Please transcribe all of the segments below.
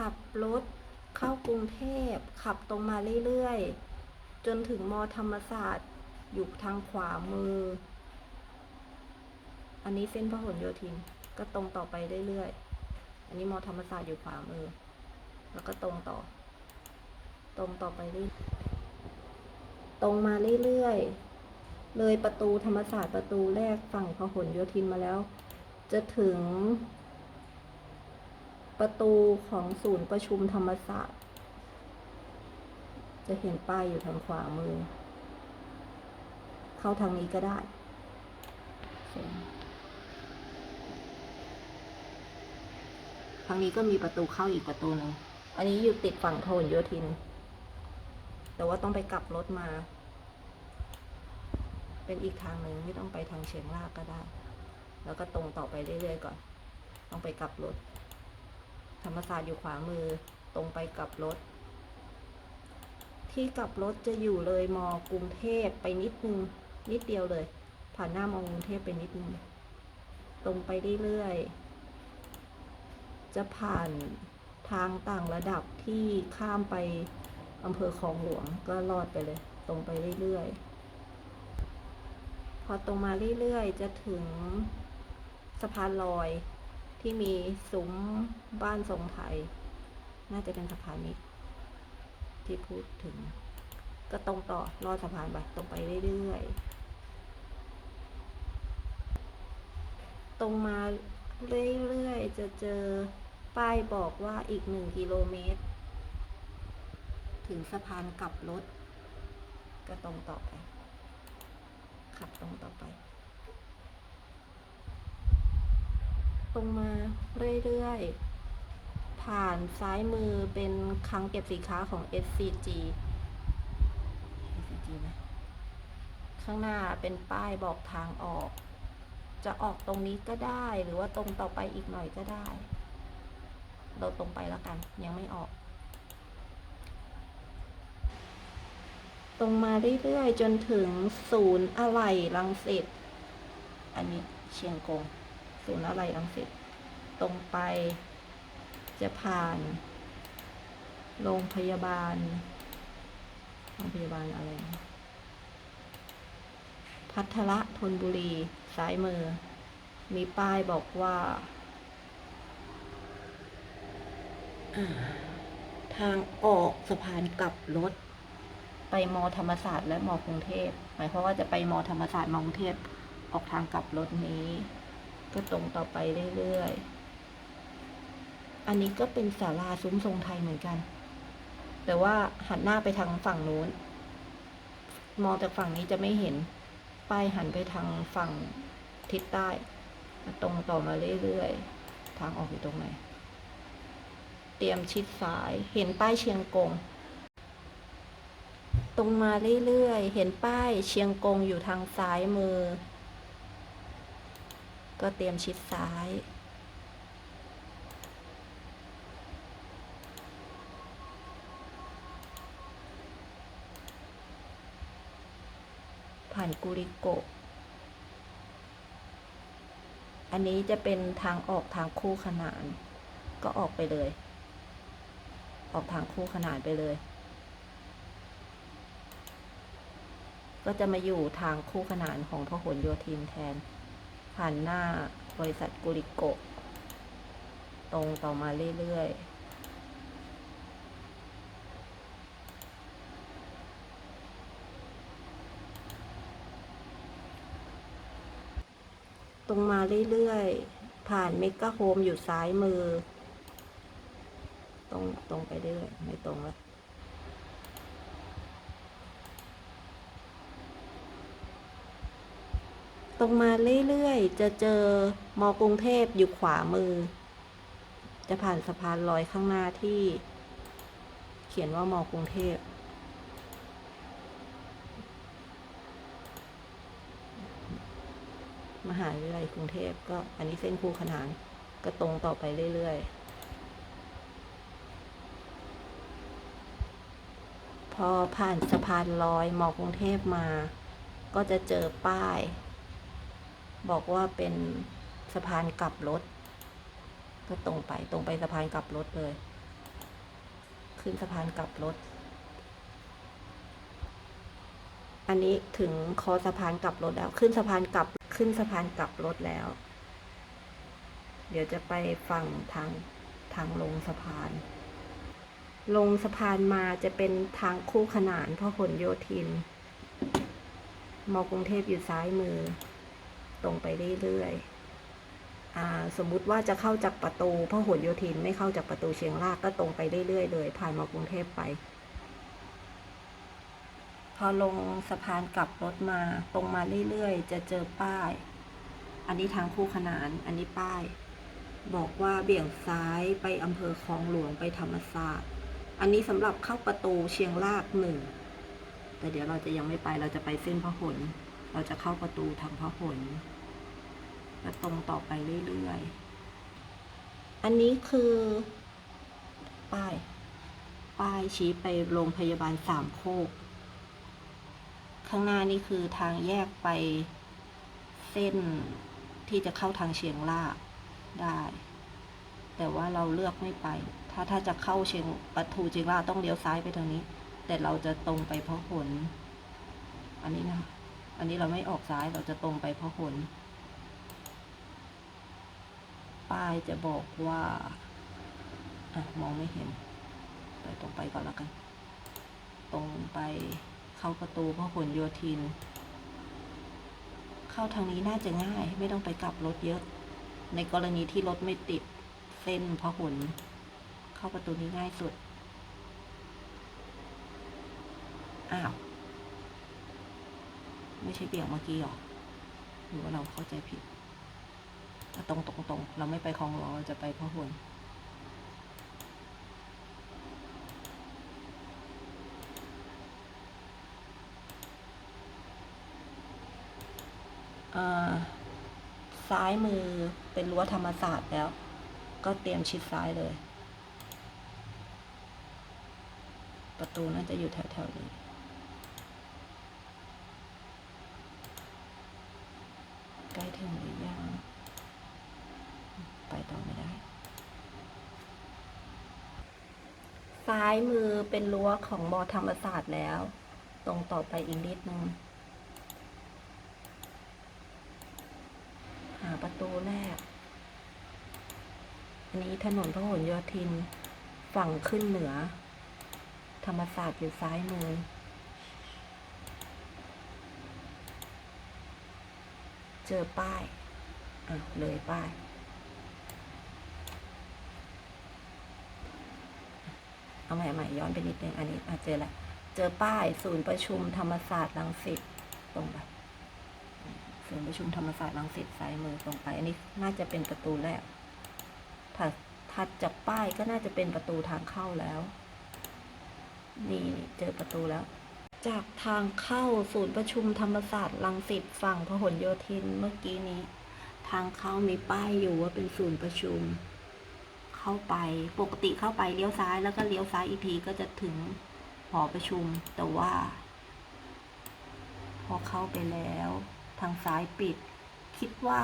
ขับรถเข้ากรุงเทพ ขับตรงมาเรื่อยๆ จนถึงมอธรรมศาสตร์อยู่ทางขวามือ อันนี้เส้นพหลโยธิน ก็ตรงต่อไปเรื่อยๆ อันนี้มอธรรมศาสตร์อยู่ขวามือ แล้วก็ตรงต่อ ตรงต่อไปเรื่อยตรงมาเรื่อยๆ เลยประตูธรรมศาสตร์ประตูแรกฝั่งพหลโยธินมาแล้ว จะถึง ประตูของศูนย์ประชุมธรรมศาสตร์ จะเห็นป้ายอยู่ทางขวามือ เข้าทางนี้ก็ได้ ทางนี้ก็มีประตูเข้าอีกประตูหนึ่ง อันนี้อยู่ติดฝั่งพหลโยธิน แต่ว่าต้องไปกลับรถมา เป็นอีกทางหนึ่งไม่ต้องไปทางเชียงรากก็ได้ แล้วก็ตรงต่อไปเรื่อยๆก่อน ต้องไปกลับรถ ธรรมศาสตร์อยู่ขวามือตรงไปกลับรถ ที่กลับรถจะอยู่เลยมอกรุงเทพไปนิดนึงนิดเดียวเลย ผ่านหน้ามอกรุงเทพไปนิดนึง ตรงไปเรื่อยๆจะผ่านทางต่างระดับที่ข้ามไปอำเภอคลองหลวงก็ลอดไปเลย ตรงไปเรื่อยๆ พอตรงมาเรื่อยๆ จะถึงสะพานลอย ที่มีซุ้มบ้านทรงไทย น่าจะเป็นสะพานนี้ที่พูดถึง ก็ตรงต่อลอดสะพานไปตรงไปเรื่อยๆ ตรงมาเรื่อยๆ จะเจอป้ายบอกว่าอีกหนึ่งกิโลเมตร ถึงสะพานกลับรถ ก็ตรงต่อไป ขับตรงต่อไป ตรงมาเรื่อยๆ ผ่านซ้ายมือเป็นคลังเก็บสินค้าของ SCG SCG ไหมข้างหน้าเป็นป้ายบอกทางออก จะออกตรงนี้ก็ได้หรือว่าตรงต่อไปอีกหน่อยก็ได้ เราตรงไปแล้วกันยังไม่ออก ตรงมาเรื่อยๆ จนถึงศูนย์อะไหล่ลังสิตอันนี้เชียงกง ศูนย์อะไหล่ลังสิตตรงไป จะผ่าน โรงพยาบาล โรงพยาบาลอะไรนะพัทละทนบุรีซ้ายมือ มีป้ายบอกว่าอ่า ทางออกสะพานกลับรถ ไปมอธรรมศาสตร์และมอกรุงเทพ หมายความว่าจะไปมอธรรมศาสตร์มอกรุงเทพออกทางกลับรถนี้ ก็ตรงต่อไปเรื่อยๆ อันนี้ก็เป็นศาลาซุ้มทรงไทยเหมือนกัน แต่ว่าหันหน้าไปทางฝั่งนู้น มองจากฝั่งนี้จะไม่เห็น ป้ายหันไปทางฝั่งทิศใต้ ตรงต่อมาเรื่อยๆ ทางออกอยู่ตรงไหน เตรียมชิดซ้าย เห็นป้ายเชียงกง ตรงมาเรื่อยๆ เห็นป้ายเชียงกงอยู่ทางซ้ายมือ ก็เตรียมชิดซ้าย ผ่านกุริโกะ อันนี้จะเป็นทางออกทางคู่ขนาน ก็ออกไปเลย ออกทางคู่ขนานไปเลย ก็จะมาอยู่ทางคู่ขนานของพหลโยธินแทน ผ่านหน้าบริษัทกุริโกะ ตรงต่อมาเรื่อยๆตรงมาเรื่อยๆ ผ่านเมกะโฮมอยู่ซ้ายมือ ตรงตรงไปเรื่อย ไม่ตรงแล้ว ตรงมาเรื่อยๆ จะเจอมอกรุงเทพอยู่ขวามือ จะผ่านสะพานลอยข้างหน้าที่ เขียนว่ามอกรุงเทพ มหาวิทยาลัยกรุงเทพก็อันนี้เส้นคู่ขนานก็ตรงต่อไปเรื่อยๆ พอผ่านสะพานลอยมอกรุงเทพมา ก็จะเจอป้าย บอกว่าเป็นสะพานกลับรถ ก็ตรงไปตรงไปสะพานกลับรถเลย ขึ้นสะพานกลับรถ อันนี้ถึงคอสะพานกลับรถแล้ว ขึ้นสะพานกลับขึ้นสะพานกลับรถแล้ว เดี๋ยวจะไปฝั่งทางทางลงสะพาน ลงสะพานมาจะเป็นทางคู่ขนานพหลโยธิน มอกรุงเทพอยู่ซ้ายมือ ตรงไปเรื่อยๆสมมุติว่าจะเข้าจากประตูพหลโยธินไม่เข้าจากประตูเชียงรากก็ตรงไปเรื่อยๆเลยผ่านมอกรุงเทพไป พอลงสะพานกลับรถมาตรงมาเรื่อยๆ จะเจอป้าย อันนี้ทางคู่ขนานอันนี้ป้าย บอกว่าเบี่ยงซ้ายไปอำเภอคลองหลวงไปธรรมศาสตร์ อันนี้สำหรับเข้าประตูเชียงรากหนึ่งแต่เดี๋ยวเราจะยังไม่ไปเราจะไปเส้นพหล เราจะเข้าประตูทางพหลแล้วตรงต่อไปเรื่อยๆ อันนี้คือป้ายป้ายชี้ไปโรงพยาบาลสามโคก ข้างหน้านี่คือทางแยกไปเส้นที่จะเข้าทางเชียงรากได้ แต่ว่าเราเลือกไม่ไป ถ้าถ้าจะเข้าเชียงประตูเชียงรากต้องเลี้ยวซ้ายไปทางนี้ แต่เราจะตรงไปพหลอันนี้นะ อันนี้เราไม่ออกซ้ายเราจะตรงไปพหลป้ายจะบอกว่าอะมองไม่เห็นไปตรงไปก่อนแล้วกัน ตรงไปเข้าประตูพหลโยธิน เข้าทางนี้น่าจะง่าย ไม่ต้องไปกลับรถเยอะ ในกรณีที่รถไม่ติดเส้นพหลเข้าประตูนี้ง่ายสุด อ้าว ไม่ใช่เบี่ยงเมื่อกี้หรอหรือว่าเราเข้าใจผิดตรงตรงตรงเราไม่ไปคลองหลวงเราจะไปพหลอ่าซ้ายมือเป็นรั้วธรรมศาสตร์แล้ว ก็เตรียมชิดซ้ายเลย ประตูน่าจะอยู่แถวๆนี้ ใก ล้ถึงหรือยัง ไปต่อไม่ได้ ซ้ายมือเป็นรั้วของมอธรรมศาสตร์แล้ว ตรงต่อไปอีกนิดนึง หาประตูแรก อันนี้ถนนพหลโยธิน ฝั่งขึ้นเหนือ ธรรมศาสตร์อยู่ซ้ายมือ เจอป้ายอะเลยป้าย เอาใหม่ใหม่ย้อนไปนิดนึงอันนี้อะเจอละ เจอป้ายศูนย์ประชุมธรรมศาสตร์รังสิตตรงไปศูนย์ประชุมธรรมศาสตร์รังสิตซ้ายมือตรงไป อันนี้น่าจะเป็นประตูแรกถ้าถัดจากป้ายก็น่าจะเป็นประตูทางเข้าแล้ว นี่เจอประตูแล้ว จากทางเข้าศูนย์ประชุมธรรมศาสตร์รังสิตฝั่งพหลโยธินเมื่อกี้นี้ ทางเข้ามีป้ายอยู่ว่าเป็นศูนย์ประชุม เข้าไปปกติเข้าไปเลี้ยวซ้ายแล้วก็เลี้ยวซ้ายอีกทีก็จะถึงหอประชุม แต่ว่า พอเข้าไปแล้ว ทางซ้ายปิด คิดว่า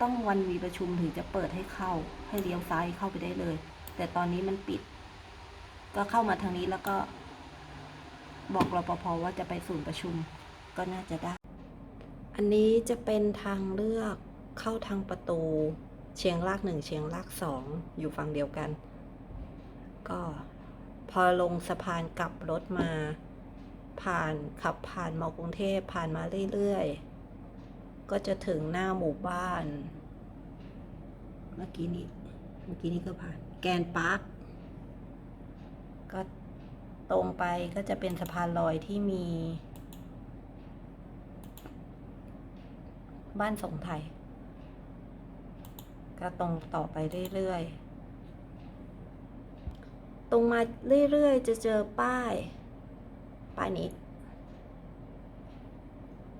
ต้องวันมีประชุมถึงจะเปิดให้เข้า ให้เลี้ยวซ้ายเข้าไปได้เลย แต่ตอนนี้มันปิด ก็เข้ามาทางนี้แล้วก็ บอกรปภว่าจะไปศูนย์ประชุมก็น่าจะได้ อันนี้จะเป็นทางเลือกเข้าทางประตูเชียงรากหนึ่งเชียงรากสองอยู่ฝั่งเดียวกัน ก็พอลงสะพานกลับรถมา ผ่านขับผ่านมอกรุงเทพผ่านมาเรื่อยๆ ก็จะถึงหน้าหมู่บ้าน เมื่อกี้นี้ เมื่อกี้นี้ก็ผ่าน แกนพาร์คก็ ตรงไปก็จะเป็นสะพานลอยที่มี บ้านสงไทย ก็ตรงต่อไปเรื่อยๆ ตรงมาเรื่อยๆ จะเจอป้าย ป้ายนี้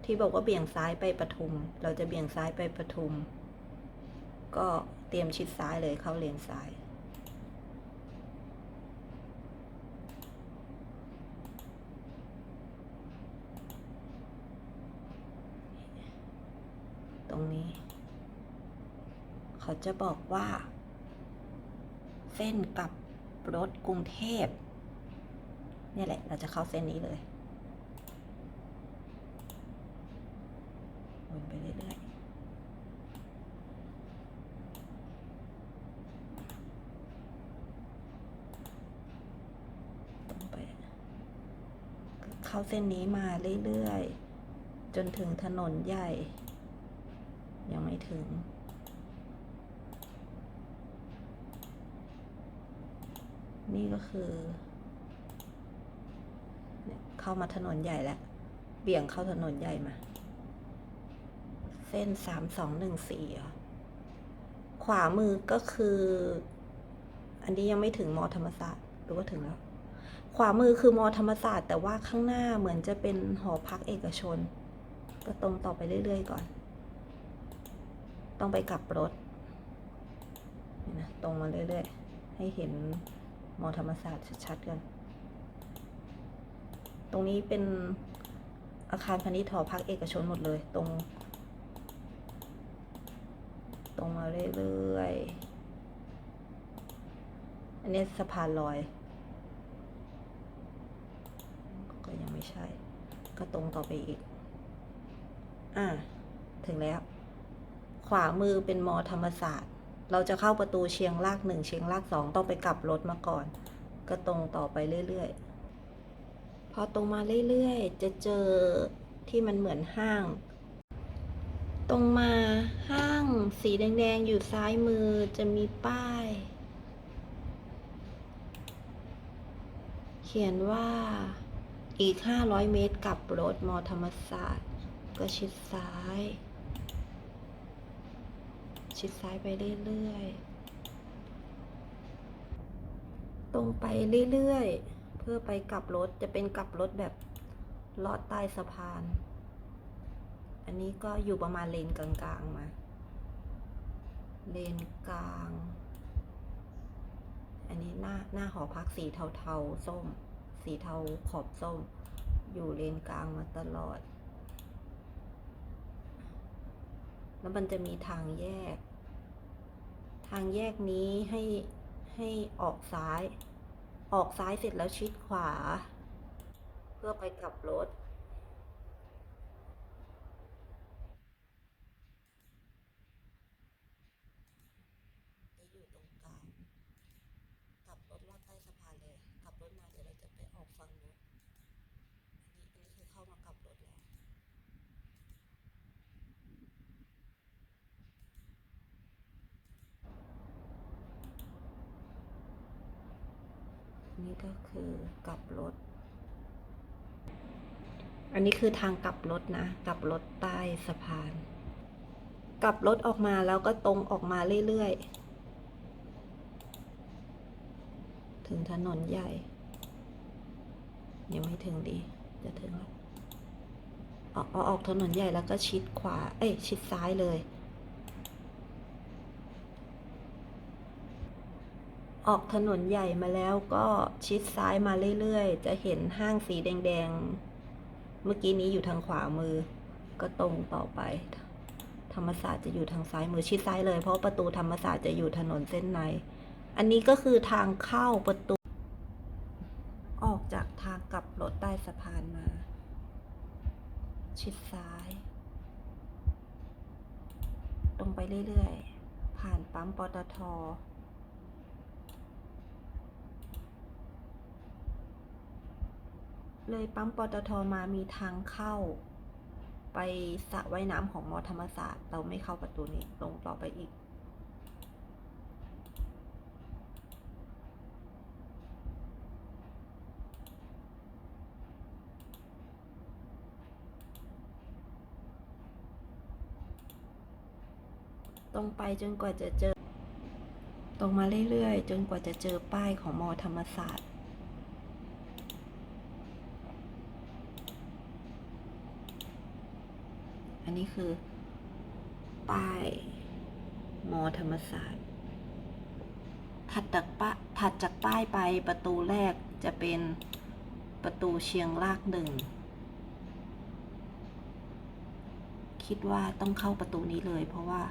ที่บอกว่าเบี่ยงซ้ายไปปทุม เราจะเบี่ยงซ้ายไปปทุม ก็เตรียมชิดซ้ายเลยเข้าเลนซ้าย ต รงนี้ เขาจะบอกว่า เส้นกับรถกรุงเทพเนี่ยแหละ เราจะเข้าเส้นนี้เลยวนไปเรื่อยๆตรงไป เข้าเส้นนี้มาเรื่อยๆ จนถึงถนนใหญ่ ถึง นี่ก็คือ เข้ามาถนนใหญ่แล้ว เบี่ยงเข้าถนนใหญ่มา เส้นสามสองหนึ่งสี่ขวามือก็คือ อันนี้ยังไม่ถึงมอธรรมศาสตร์หรือว่าถึงแล้ว ขวามือคือมอธรรมศาสตร์ แต่ว่าข้างหน้าเหมือนจะเป็นหอพักเอกชน ก็ตรงต่อไปเรื่อยๆก่อน ต้องไปกลับรถนะตรงมาเรื่อยๆ ให้เห็นมอธรรมศาสตร์ชัดๆกัน ตรงนี้เป็นอาคารพาณิชย์หอพักเอกชนหมดเลย ตรง ตรงมาเรื่อยๆ อันนี้สะพานลอย ก็ยังไม่ใช่ ก็ตรงต่อไปอีก อ่า ถึงแล้ว วามือเป็นมอธรรมศาสตร์ เราจะเข้าประตูเชียงรากหนึ่งเชียงรากสองต้องไปกลับรถมาก่อน ก็ตรงต่อไปเรื่อยๆ พอตรงมาเรื่อยๆ จะเจอที่มันเหมือนห้าง ตรงมาห้างสีแดงๆ อยู่ซ้ายมือจะมีป้าย เขียนว่าอีก 500 เมตรกลับรถมอธรรมศาสตร์ ก็ชิดซ้าย ชิดซ้ายไปเรื่อยๆ ตรงไปเรื่อยๆ เพื่อไปกลับรถจะเป็นกลับรถแบบลอดใต้สะพาน อันนี้ก็อยู่ประมาณเลนกลางๆมา เลนกลาง อันนี้หน้าหน้าหอพักสีเทาๆส้ม สีเทาขอบส้ม อยู่เลนกลางมาตลอดแล้วมันจะมีทางแยกางแยกนี้ให้ให้ออกซ้าย ออกซ้ายเสร็จแล้วชิดขวา เพื่อไปกลับรถ จะอยู่ตรงกลางกลับรถลอดใต้สะพานเลยกลับรถมาเดี๋ยวเราจะไปออกฝั่งนู้นอันนี้อันนี้คือเข้ามากลับรถแล้ว นี่ก็คือกลับรถ อันนี้คือทางกลับรถนะ กลับรถใต้สะพาน กลับรถออกมาแล้วก็ตรงออกมาเรื่อยๆ ถึงถนนใหญ่ ยังไม่ถึงดี จะถึงแล้วออกออกถนนใหญ่แล้วก็ชิดขวา เอ้ย ชิดซ้ายเลย ออกถนนใหญ่มาแล้วก็ชิดซ้ายมาเรื่อยๆ จะเห็นห้างสีแดงๆ เมื่อกี้นี้อยู่ทางขวามือ ก็ตรงต่อไป ธรรมศาสตร์จะอยู่ทางซ้ายมือชิดซ้ายเลย เพราะประตูธรรมศาสตร์จะอยู่ถนนเส้นใน อันนี้ก็คือทางเข้าประตู ออกจากทางกลับรถใต้สะพานมา ชิดซ้าย ตรงไปเรื่อยๆ ผ่านปั๊มปตท เลยปั๊มปตทมามีทางเข้า ไปสระว่ายน้ำของมอธรรมศาสตร์ เราไม่เข้าประตูนี้ลงต่อไปอีก ตรงไปจนกว่าจะเจอ ตรงมาเรื่อยๆ จนกว่าจะเจอป้ายของมอธรรมศาสตร์ นนี้คือ ป้ายมอธรรมศาสตร์ ถัดจากป้าถัดจากป้ายไปประตูแรกจะเป็นประตูเชียงรากหนึ่ง คิดว่าต้องเข้าประตูนี้เลยเพราะว่า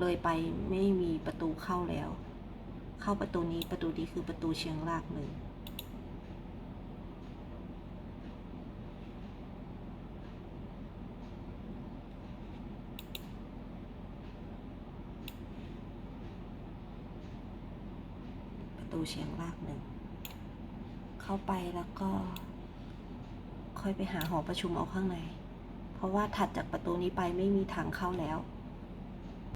เลยไปไม่มีประตูเข้าแล้ว เข้าประตูนี้ประตูนี้คือประตูเชียงรากหนึ่ง เฉียงรากหนึ่ง เข้าไปแล้วก็ ค่อยไปหาหอประชุมเอาข้างใน เพราะว่าถัดจากประตูนี้ไปไม่มีทางเข้าแล้ว